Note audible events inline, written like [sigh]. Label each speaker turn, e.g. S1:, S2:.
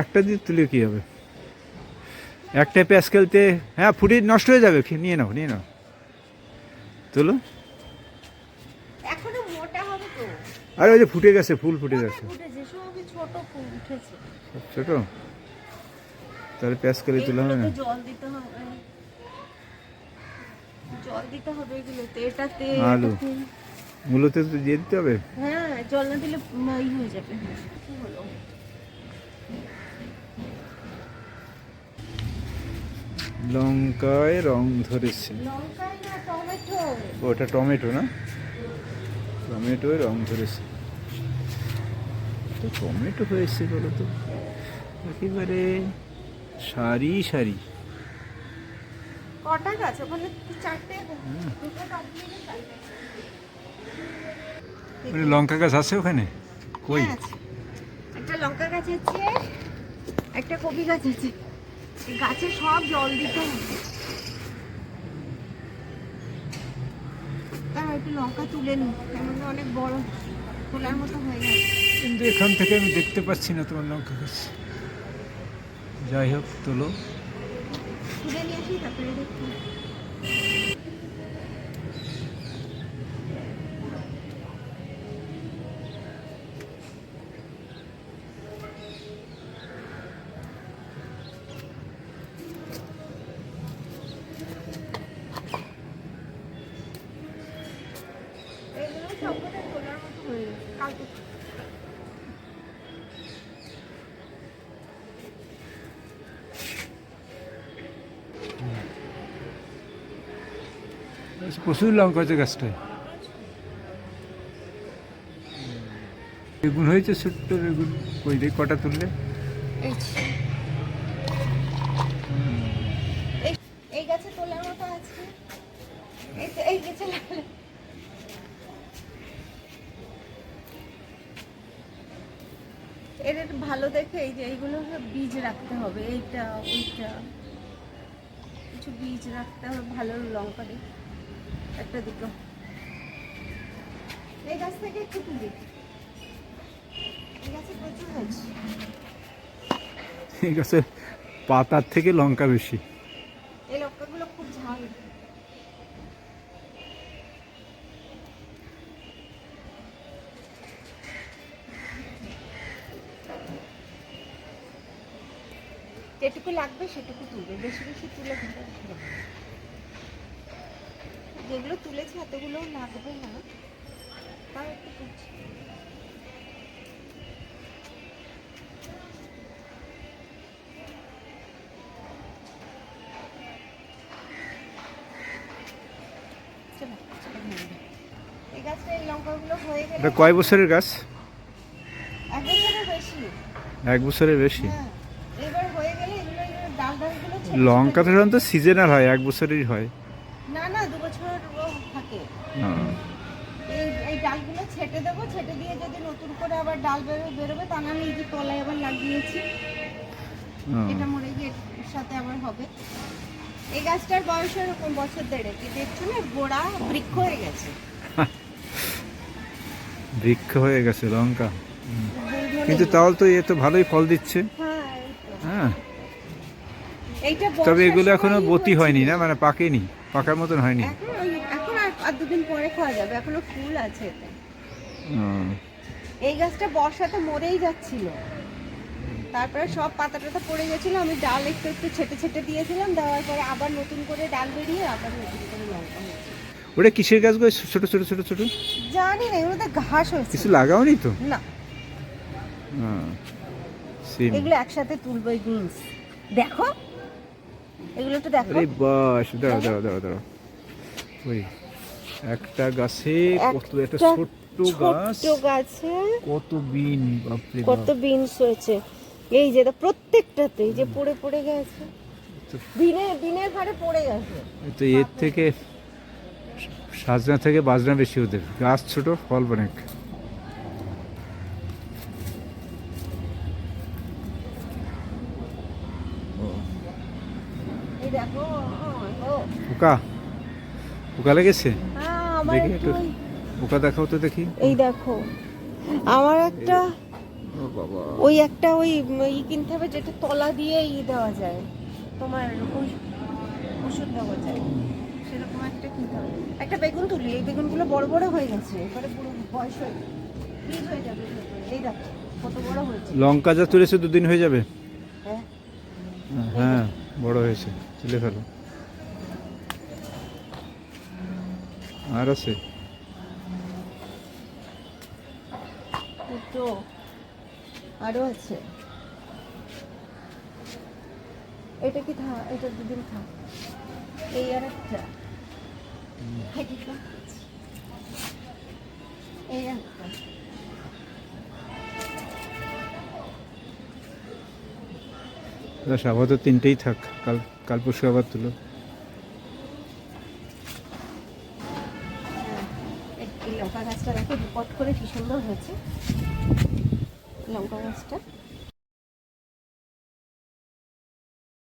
S1: একটা দিয়ে তুলে কী হবে? একটা পেঁয়াজ খেলতে হ্যাঁ ফুটি নষ্ট হয়ে যাবে নিয়ে নাও নিয়ে নাও। তোলো। আর ওই যে ফুটে গেছে ফুল ফুটে গেছে।
S2: ছোট
S1: তাহলে পেঁয়াজ কেলে তুলে হবে না?
S2: জল দিতে হবে। জল দিতে হবে এগুলোতে এটাতে
S1: আলু। মূলতে তো দিয়ে দিতে হবে?
S2: হ্যাঁ জল না দিলে ই হয়ে যাবে। কি হলো?
S1: লঙ্কায় রং ধরেছে। ওটা টমেটো না? টমেটোয় রং ধরেছে। তো টমেটো হয়েছে বলো তো। একেবারে সারি সারি।
S2: কটা গাছ? ওখানে চারটে
S1: লঙ্কা গাছ আছে ওখানে? কই?
S2: হ্যাঁ, একটা লঙ্কা গাছ আছে একটা কপি গাছ আছে। গাছে সব জল দিতে হবে। তার একটু লঙ্কা তুলে নি কেমন অনেক বড় তোলার মতো হয়ে গেছে।
S1: কিন্তু এখান থেকে আমি দেখতে পাচ্ছি না তোমার লঙ্কা গাছ। যাই হোক তোলো।
S2: তুলে নিয়ে আসি তারপরে দেখি কালকে।
S1: প্রচুর লঙ্কা হয়েছে গাছটায় বেগুন হয়েছে ছোট্ট বেগুন। কই দিয়ে কটা তুললে?
S2: এই গাছে আছে। এই গাছে একটু ভালো দেখে এই যে, এইগুলো বীজ রাখতে হবে। এইটা, ওইটা। কিছু বীজ রাখতে হবে, ভালো লঙ্কা দিয়ে একটা দুটো এই গাছ থেকে একটু তুলি এই গাছে প্রচুর হয়েছে
S1: এই গাছের পাতার থেকে লঙ্কা বেশি।
S2: এই লঙ্কাগুলো খুব ঝাল। যেটুকু লাগবে সেটুকু তুলবে। বেশি বেশি তুলে। যেগুলো তুলেছে এতগুলো লাগবে না। তাও একটু তুলছি।
S1: এটা কয় বছরের গাছ?
S2: এক বছরের বেশি।
S1: বছরের
S2: হ্যাঁ
S1: লঙ্কা তো সাধারণত সিজনাল হয় এক বছরেরই হয়।
S2: না না দু বছর থাকে। এই এই ডালগুলো ছেটে দেবো ছেটে দিয়ে যদি নতুন করে আবার ডাল বেরো বেরোবে তা না এই যে তলায় আবার লাগিয়েছি। এটা মরে গিয়ে সাথে আবার হবে। এই গাছটার বয়স এরকম বছর দেড়ে কি দেখছ না গোড়া বৃক্ষ হয়ে গেছে। [laughs]
S1: বৃক্ষ হয়ে গেছে লঙ্কা। কিন্তু তাও তো এ তো ভালোই ফল দিচ্ছে।
S2: হ্যাঁ।
S1: তবে এগুলো
S2: এখনও
S1: বতি হয়নি না? মানে পাকেনি? পাকার মতন হয়নি?
S2: এখন আর দুদিন পরে খাওয়া যাবে। এখনও ফুল আছে এই গাছটা বর্ষাতে মরেই যাচ্ছিল। তারপরে সব পাতা টাতা পড়ে গেছিল। আমি ডাল একটু একটু ছেটে ছেটে দিয়েছিলাম। দেওয়ার পরে আবার নতুন করে ডাল বেরিয়ে আবার নতুন করে লঙ্কা হয়েছে।
S1: ওটা কিসের গাছ গো? ছোট ছোট ছোট ছোট?
S2: জানি না মধ্যে ঘাস হয়েছে
S1: কিছু লাগাওনি তো?
S2: না। এগুলো একসাথে তুলবো এই বিনস দেখো এগুলো একটু দেখো।
S1: আরে বাস দাঁড়াও দাঁড়াও দাঁড়াও দাঁড়াও। ওই একটা গাছে কত একটা ছোট্ট গাছ
S2: ছোট্ট গাছে।
S1: কত বিন বাপরে
S2: কত হয়েছে এই যে প্রত্যেকটাতে যে পড়ে পড়ে গেছে। বিনে ভারে পড়ে গেছে।
S1: তো এর থেকে সাজনা থেকে বাজনা বেশি ওদের। গাছ ছোট ফল অনেক
S2: এই দেখো ও
S1: পোকা পোকা লেগেছে দেখি
S2: একটু।
S1: পোকা দেখাও তো দেখি।
S2: এই দেখো আমার একটা ওই একটা ওই ই কিনতে হবে যেটা তলা দিয়ে ই দেওয়া যায়। তোমার ওষুধ দেওয়া যায়। সেরকম একটা কিনতে হবে। একটা বেগুন তুলি এই বেগুনগুলো বড় বড় হয়ে গেছে। এবারে পুরো বয়স হয়ে ফ্রিজ হয়ে যাবে। এই দেখো কত বড় হয়েছে।
S1: লঙ্কা যা তুলেছে দুদিন হয়ে যাবে?
S2: হ্যাঁ।
S1: হ্যাঁ বড় হয়েছে। তুলে ফেলো। আর আছে?
S2: দুটো। আরও আছে। এটা কি থা এটা দুদিন থা। এই আর একটা। এই একটা।
S1: আপাতত তিনটেই থাক। কাল কাল পরশু আবার তুলো।
S2: লঙ্কা গাছটা দেখো পট করে কি সুন্দর হয়েছে। লঙ্কা গাছটা।